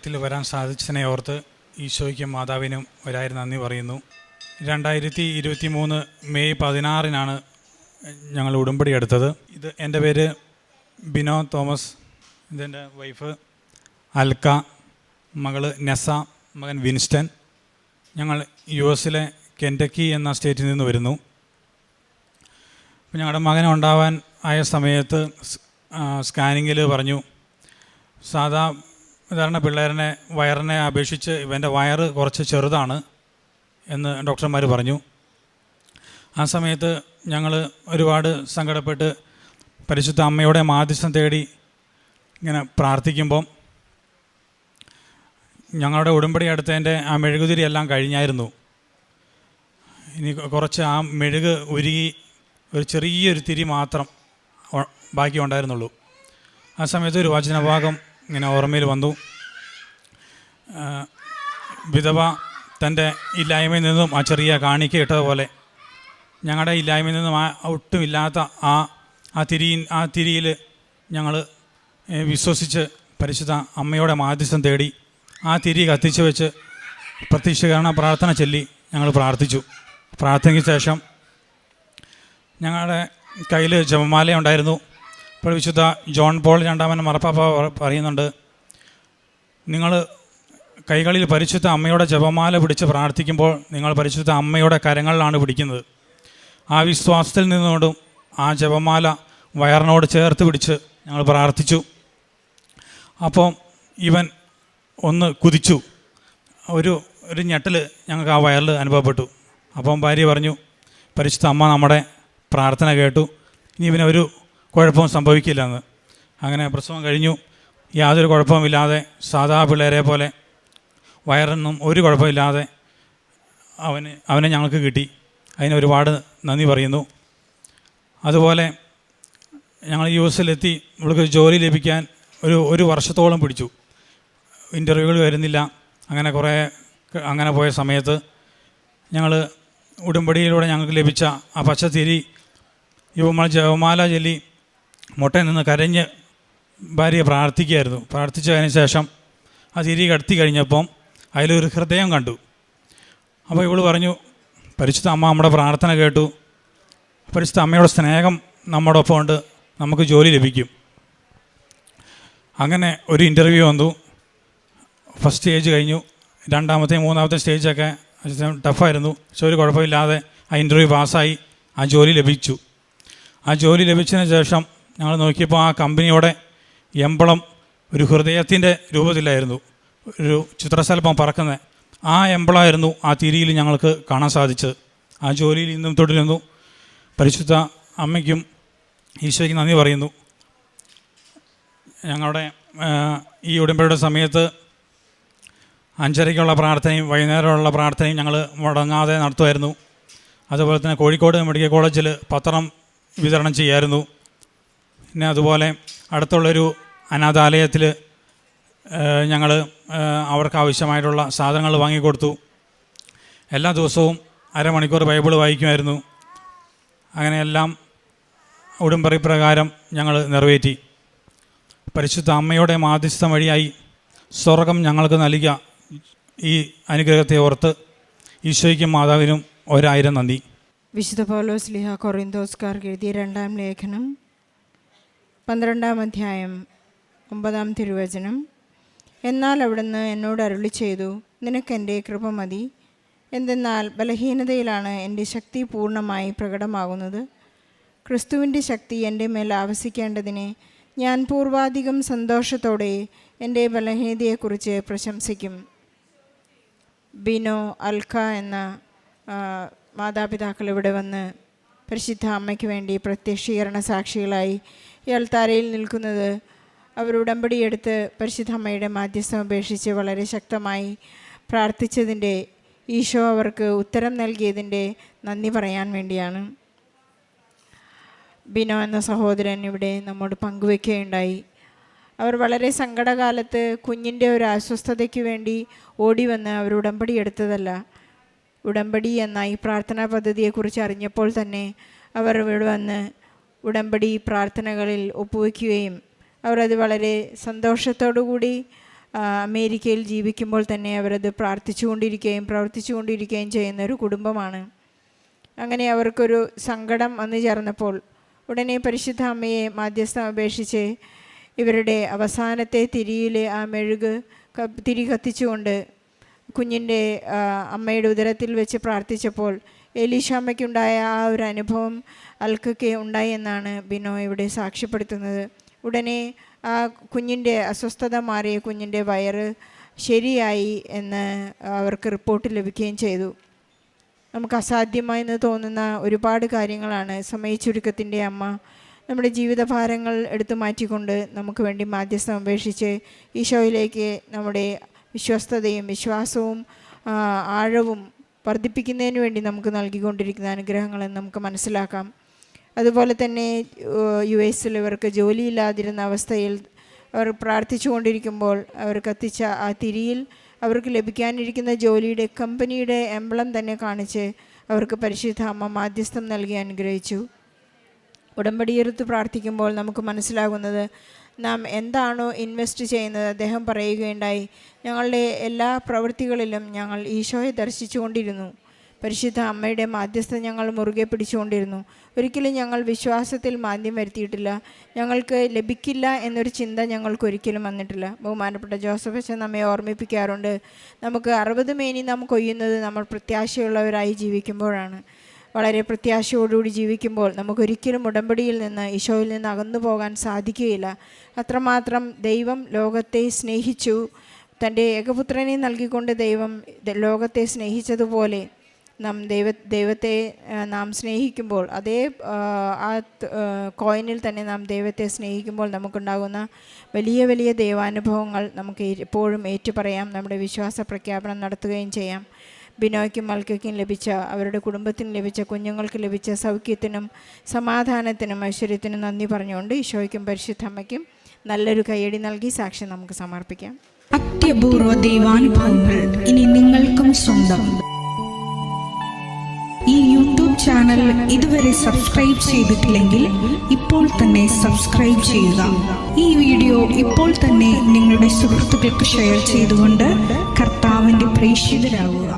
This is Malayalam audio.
ആലയത്തിൽ വരാൻ സാധിച്ചതിനെ ഓർത്ത് ഈശോയ്ക്കും മാതാവിനും ഒരായിരം നന്ദി പറയുന്നു. രണ്ടായിരത്തി ഇരുപത്തി മൂന്ന് മെയ് പതിനാറിനാണ് ഞങ്ങൾ ഉടമ്പടി എടുത്തത്. ഇത് എന്റെ പേര് ബിനോ തോമസ് ഇതെന്റെ വൈഫ് അൽക്ക മകൾ നെസ മകൻ വിൻസ്റ്റൻ. ഞങ്ങൾ യു എസിലെ കെന്റക്കി എന്ന സ്റ്റേറ്റിൽ നിന്ന് വരുന്നു. ഞങ്ങളുടെ മകൻ ഉണ്ടാവാൻ ആയ സമയത്ത് സ്കാനിങ്ങിൽ പറഞ്ഞു സാധാ സാധാരണ പിള്ളേരനെ വയറിനെ അപേക്ഷിച്ച് ഇവന്റെ വയറ് കുറച്ച് ചെറുതാണ് എന്ന് ഡോക്ടർമാർ പറഞ്ഞു. ആ സമയത്ത് ഞങ്ങൾ ഒരുപാട് സങ്കടപ്പെട്ട് പരിശുദ്ധ അമ്മയുടെ മാധ്യസ്ഥം തേടി ഇങ്ങനെ പ്രാർത്ഥിക്കുമ്പം ഞങ്ങളുടെ ഉടമ്പടി അടുത്തതിന്റെ ആ മെഴുകുതിരി എല്ലാം കഴിഞ്ഞായിരുന്നു. ഇനി കുറച്ച് ആ മെഴുക് ഉരുകി ഒരു ചെറിയൊരു തിരി മാത്രം ബാക്കി ഉണ്ടായിരുന്നുള്ളൂ ആ സമയത്ത് ഒരു വചനഭാഗം ഇങ്ങനെ ഓർമ്മയിൽ വന്നു. വിധവ തന്റെ ഇല്ലായ്മയിൽ നിന്നും ആ ചെറിയ കാണിക്ക ഇട്ടതുപോലെ ഞങ്ങളുടെ ഇല്ലായ്മയിൽ നിന്നും ആ ഒട്ടുമില്ലാത്ത ആ ആ തിരി ആ തിരിയിൽ ഞങ്ങൾ വിശ്വസിച്ച് പരിശുദ്ധ അമ്മയുടെ മാധ്യസ്ഥം തേടി ആ തിരി കത്തിച്ച് വെച്ച് പ്രത്യക്ഷീകരണ പ്രാർത്ഥന ചൊല്ലി ഞങ്ങൾ പ്രാർത്ഥിച്ചു. പ്രാർത്ഥനയ്ക്ക് ശേഷം ഞങ്ങളുടെ കയ്യിൽ ജപമാല ഉണ്ടായിരുന്നു. ഇപ്പോൾ വിശുദ്ധ ജോൺ പോൾ രണ്ടാമൻ മറപ്പാപ്പ പറയുന്നുണ്ട് നിങ്ങൾ കൈകളിൽ പരിശുദ്ധ അമ്മയുടെ ജപമാല പിടിച്ച് പ്രാർത്ഥിക്കുമ്പോൾ നിങ്ങൾ പരിശുദ്ധ അമ്മയുടെ കരങ്ങളിലാണ് പിടിക്കുന്നത്. ആ വിശ്വാസത്തിൽ നിന്നുകൊണ്ടും ആ ജപമാല വയറിനോട് ചേർത്ത് പിടിച്ച് ഞങ്ങൾ പ്രാർത്ഥിച്ചു. അപ്പോൾ ഇവൻ ഒന്ന് കുതിച്ചു. ഒരു ഒരു ഞെട്ടൽ ഞങ്ങൾക്ക് ആ വയറിൽ അനുഭവപ്പെട്ടു. അപ്പം ഭാര്യ പറഞ്ഞു പരിശുദ്ധ അമ്മ നമ്മുടെ പ്രാർത്ഥന കേട്ടു. ഇനി ഇവനൊരു ഒരു കുഴപ്പവും സംഭവിക്കില്ലെന്ന്. അങ്ങനെ പ്രസവം കഴിഞ്ഞു. യാതൊരു കുഴപ്പവുമില്ലാതെ സാധാ പിള്ളേരെ പോലെ വയറൊന്നും ഒരു കുഴപ്പമില്ലാതെ അവന് അവനെ ഞങ്ങൾക്ക് കിട്ടി. അതിന് ഒരുപാട് നന്ദി പറയുന്നു. അതുപോലെ ഞങ്ങൾ യു എസിലെത്തി ഇവൾക്ക് ജോലി ലഭിക്കാൻ ഒരു ഒരു വർഷത്തോളം പിടിച്ചു. ഇന്റർവ്യൂകൾ വരുന്നില്ല. അങ്ങനെ കുറേ അങ്ങനെ പോയ സമയത്ത് ഞങ്ങൾ ഉടുമ്പടിയിലൂടെ ഞങ്ങൾക്ക് ലഭിച്ച ആ പച്ചത്തിരി യുവമാല ജവമാല ചൊല്ലി മുട്ടയിൽ നിന്ന് കരഞ്ഞ് ഭാര്യ പ്രാർത്ഥിക്കുകയായിരുന്നു. പ്രാർത്ഥിച്ചതിന് ശേഷം ആ തിരി കടത്തി കഴിഞ്ഞപ്പം അതിലൊരു ഹൃദയം കണ്ടു. അപ്പോൾ ഇവൾ പറഞ്ഞു പരിശുദ്ധ അമ്മ നമ്മുടെ പ്രാർത്ഥന കേട്ടു. പരിശുദ്ധ അമ്മയുടെ സ്നേഹം നമ്മുടെ ഒപ്പം ഉണ്ട്. നമുക്ക് ജോലി ലഭിക്കും. അങ്ങനെ ഒരു ഇന്റർവ്യൂ വന്നു. ഫസ്റ്റ് സ്റ്റേജ് കഴിഞ്ഞു. രണ്ടാമത്തെ മൂന്നാമത്തെ സ്റ്റേജൊക്കെ ടഫായിരുന്നു പക്ഷെ ഒരു കുഴപ്പമില്ലാതെ ആ ഇന്റർവ്യൂ പാസ്സായി ആ ജോലി ലഭിച്ചു. ആ ജോലി ലഭിച്ചതിന് ശേഷം ഞങ്ങൾ നോക്കിയപ്പോൾ ആ കമ്പനിയുടെ എമ്പളം ഒരു ഹൃദയത്തിന്റെ രൂപത്തിലായിരുന്നു. ഒരു ചിത്രശലഭം പറക്കുന്നത്. ആ എമ്പളമായിരുന്നു ആ തിരിയിൽ ഞങ്ങൾക്ക് കാണാൻ സാധിച്ചത്. ആ ജോലിയിൽ ഇന്നും തുടരുന്നു. പരിശുദ്ധ അമ്മയ്ക്കും ഈശോയ്ക്ക് നന്ദി പറയുന്നു. ഞങ്ങളുടെ ഈ ഉടമ്പടിയുടെ സമയത്ത് അഞ്ചരയ്ക്കുള്ള പ്രാർത്ഥനയും വൈകുന്നേരമുള്ള പ്രാർത്ഥനയും ഞങ്ങൾ മുടങ്ങാതെ നടത്തുമായിരുന്നു. അതുപോലെ തന്നെ കോഴിക്കോട് മെഡിക്കൽ കോളേജിൽ പത്രം വിതരണം ചെയ്യായിരുന്നു. പിന്നെ അതുപോലെ അടുത്തുള്ളൊരു അനാഥാലയത്തിൽ ഞങ്ങൾ അവർക്ക് ആവശ്യമായിട്ടുള്ള സാധനങ്ങൾ വാങ്ങിക്കൊടുത്തു. എല്ലാ ദിവസവും അരമണിക്കൂർ ബൈബിൾ വായിക്കുമായിരുന്നു. അങ്ങനെയെല്ലാം ഉടുമ്പറി പ്രകാരം ഞങ്ങൾ നിറവേറ്റി. പരിശുദ്ധ അമ്മയുടെ മാധ്യസ്ഥം വഴിയായി സ്വർഗം ഞങ്ങൾക്ക് നൽകിയ ഈ അനുഗ്രഹത്തെ ഓർത്ത് ഈശോയ്ക്കും മാതാവിനും ഒരായിരം നന്ദി. വിശുദ്ധ പൗലോസ് ലിഹ കൊറിന്തോസ്കാർക്ക് എഴുതിയ രണ്ടാം ലേഖനം പന്ത്രണ്ടാം അധ്യായം ഒമ്പതാം തിരുവചനം. എന്നാൽ അവിടുന്ന് എന്നോട് അരുളി ചെയ്തു നിനക്കെന്റെ കൃപ മതി. എന്തെന്നാൽ ബലഹീനതയിലാണ് എന്റെ ശക്തി പൂർണമായി പ്രകടമാകുന്നത്. ക്രിസ്തുവിന്റെ ശക്തി എന്റെ മേൽ ആവസിക്കേണ്ടതിന് ഞാൻ പൂർവാധികം സന്തോഷത്തോടെ എന്റെ ബലഹീനതയെക്കുറിച്ച് പ്രശംസിക്കും. ബിനോ അൽക്ക എന്ന മാതാപിതാക്കൾ ഇവിടെ വന്ന് പരിശുദ്ധ അമ്മയ്ക്ക് വേണ്ടി പ്രത്യക്ഷീകരണ സാക്ഷികളായി ഈ അൾത്താരയിൽ നിൽക്കുന്നത്. അവർ ഉടമ്പടിയെടുത്ത് പരിശുദ്ധ അമ്മയുടെ മാധ്യസ്ഥം അപേക്ഷിച്ച് വളരെ ശക്തമായി പ്രാർത്ഥിച്ചതിന്റെ ഈശോ അവർക്ക് ഉത്തരം നൽകിയതിന്റെ നന്ദി പറയാൻ വേണ്ടിയാണ്. ബിനോ എന്ന സഹോദരൻ ഇവിടെ നമ്മോട് പങ്കുവെക്കുകയുണ്ടായി. അവർ വളരെ സങ്കടകാലത്ത് കുഞ്ഞിന്റെ ഒരു അസ്വസ്ഥതയ്ക്ക് വേണ്ടി ഓടി വന്ന് അവർ ഉടമ്പടി എടുത്തതല്ല. ഉടമ്പടി എന്ന ഈ പ്രാർത്ഥനാ പദ്ധതിയെക്കുറിച്ച് അറിഞ്ഞപ്പോൾ തന്നെ അവർ ഇവിടെ വന്ന് ഉടമ്പടി പ്രാർത്ഥനകളിൽ ഒപ്പുവെക്കുകയും അവർ അത് വളരെ സന്തോഷത്തോടുകൂടി അമേരിക്കയിൽ ജീവിക്കുമ്പോൾ തന്നെ അവരത് പ്രാർത്ഥിച്ചുകൊണ്ടിരിക്കുകയും പ്രവർത്തിച്ചുകൊണ്ടിരിക്കുകയും ചെയ്യുന്ന ഒരു കുടുംബമാണ്. അങ്ങനെ അവർക്കൊരു സങ്കടം വന്നു ചേർന്നപ്പോൾ ഉടനെ പരിശുദ്ധ അമ്മയെ മാധ്യസ്ഥം അപേക്ഷിച്ച് ഇവരുടെ അവസാനത്തെ തിരിയിലെ ആ മെഴുക് തിരി കത്തിച്ചുകൊണ്ട് കുഞ്ഞിന്റെ അമ്മയുടെ ഉദരത്തിൽ വെച്ച് പ്രാർത്ഥിച്ചപ്പോൾ എലീഷാമ്മയ്ക്കുണ്ടായ ആ ഒരു അനുഭവം അൽക്കൊക്കെ ഉണ്ടായി എന്നാണ് ബിനോ ഇവിടെ സാക്ഷ്യപ്പെടുത്തുന്നത്. ഉടനെ ആ കുഞ്ഞിന്റെ അസ്വസ്ഥത മാറിയ കുഞ്ഞിന്റെ വയറ് ശരിയായി എന്ന് അവർക്ക് റിപ്പോർട്ട് ലഭിക്കുകയും ചെയ്തു. നമുക്ക് അസാധ്യമായെന്ന് തോന്നുന്ന ഒരുപാട് കാര്യങ്ങളാണ് സമയച്ചുരുക്കത്തിന്റെ അമ്മ നമ്മുടെ ജീവിതഭാരങ്ങൾ എടുത്തു മാറ്റിക്കൊണ്ട് നമുക്ക് വേണ്ടി മാധ്യസ്ഥം അപേക്ഷിച്ച് ഈശോയിലേക്ക് നമ്മുടെ വിശ്വസ്തതയും വിശ്വാസവും ആഴവും വർദ്ധിപ്പിക്കുന്നതിന് വേണ്ടി നമുക്ക് നൽകിക്കൊണ്ടിരിക്കുന്ന അനുഗ്രഹങ്ങളെന്ന് നമുക്ക് മനസ്സിലാക്കാം. അതുപോലെ തന്നെ യു എസിൽ ഇവർക്ക് ജോലിയില്ലാതിരുന്ന അവസ്ഥയിൽ അവർ പ്രാർത്ഥിച്ചുകൊണ്ടിരിക്കുമ്പോൾ അവർ കത്തിച്ച ആ തിരിയിൽ അവർക്ക് ലഭിക്കാനിരിക്കുന്ന ജോലിയുടെ കമ്പനിയുടെ എംബ്ലം തന്നെ കാണിച്ച് അവർക്ക് പരിശുദ്ധ അമ്മ മാധ്യസ്ഥം നൽകി അനുഗ്രഹിച്ചു. ഉടമ്പടിയെടുത്ത് പ്രാർത്ഥിക്കുമ്പോൾ നമുക്ക് മനസ്സിലാകുന്നത് നാം എന്താണോ ഇൻവെസ്റ്റ് ചെയ്യുന്നത് അദ്ദേഹം പറയുകയുണ്ടായി. ഞങ്ങളുടെ എല്ലാ പ്രവൃത്തികളിലും ഞങ്ങൾ ഈശോയെ ദർശിച്ചുകൊണ്ടിരുന്നു പരിശുദ്ധ അമ്മയുടെ മാധ്യസ്ഥ ഞങ്ങൾ മുറുകെ പിടിച്ചുകൊണ്ടിരുന്നു ഒരിക്കലും ഞങ്ങൾ വിശ്വാസത്തിൽ മാന്ദ്യം വരുത്തിയിട്ടില്ല. ഞങ്ങൾക്ക് ലഭിക്കില്ല എന്നൊരു ചിന്ത ഞങ്ങൾക്ക് ഒരിക്കലും വന്നിട്ടില്ല. ബഹുമാനപ്പെട്ട ജോസഫ് അച്ഛൻ നമ്മെ ഓർമ്മിപ്പിക്കാറുണ്ട്. നമുക്ക് അറുപത് മേനി നാം കൊയ്യുന്നത് നമ്മൾ പ്രത്യാശയുള്ളവരായി ജീവിക്കുമ്പോഴാണ്. വളരെ പ്രത്യാശയോടുകൂടി ജീവിക്കുമ്പോൾ നമുക്കൊരിക്കലും ഉടമ്പടിയിൽ നിന്ന് ഈശോയിൽ നിന്ന് അകന്നു പോകാൻ സാധിക്കുകയില്ല. അത്രമാത്രം ദൈവം ലോകത്തെ സ്നേഹിച്ചു. തന്റെ ഏകപുത്രനെ നൽകിക്കൊണ്ട് ദൈവം ലോകത്തെ സ്നേഹിച്ചതുപോലെ നാം ദൈവ ദൈവത്തെ നാം സ്നേഹിക്കുമ്പോൾ അതേ ആ, കോയിനിൽ തന്നെ നാം ദൈവത്തെ സ്നേഹിക്കുമ്പോൾ നമുക്കുണ്ടാകുന്ന വലിയ വലിയ ദൈവാനുഭവങ്ങൾ നമുക്ക് എപ്പോഴും ഏറ്റുപറയാം. നമ്മുടെ വിശ്വാസ പ്രഖ്യാപനം നടത്തുകയും ചെയ്യാം. ബിനോയ്ക്കും മൽക്കയ്ക്കും ലഭിച്ച അവരുടെ കുടുംബത്തിന് ലഭിച്ച കുഞ്ഞുങ്ങൾക്ക് ലഭിച്ച സൗഖ്യത്തിനും സമാധാനത്തിനും ഐശ്വര്യത്തിനും നന്ദി പറഞ്ഞുകൊണ്ട് ഈശോയ്ക്കും പരിശുദ്ധമ്മയ്ക്കും നല്ലൊരു കയ്യടി നൽകി സാക്ഷ്യം നമുക്ക് സമർപ്പിക്കാം. അത്യപൂർവ ദൈവാനുഭവങ്ങൾ ഇനി നിങ്ങൾക്കും സ്വന്തം. ഈ യൂട്യൂബ് ചാനൽ ഇതുവരെ സബ്സ്ക്രൈബ് ചെയ്തിട്ടില്ലെങ്കിൽ ഇപ്പോൾ തന്നെ സബ്സ്ക്രൈബ് ചെയ്യുക. ഈ വീഡിയോ ഇപ്പോൾ തന്നെ നിങ്ങളുടെ സുഹൃത്തുക്കൾക്ക് ഷെയർ ചെയ്തുകൊണ്ട് കർത്താവിന്റെ പ്രേക്ഷിതരാകുക.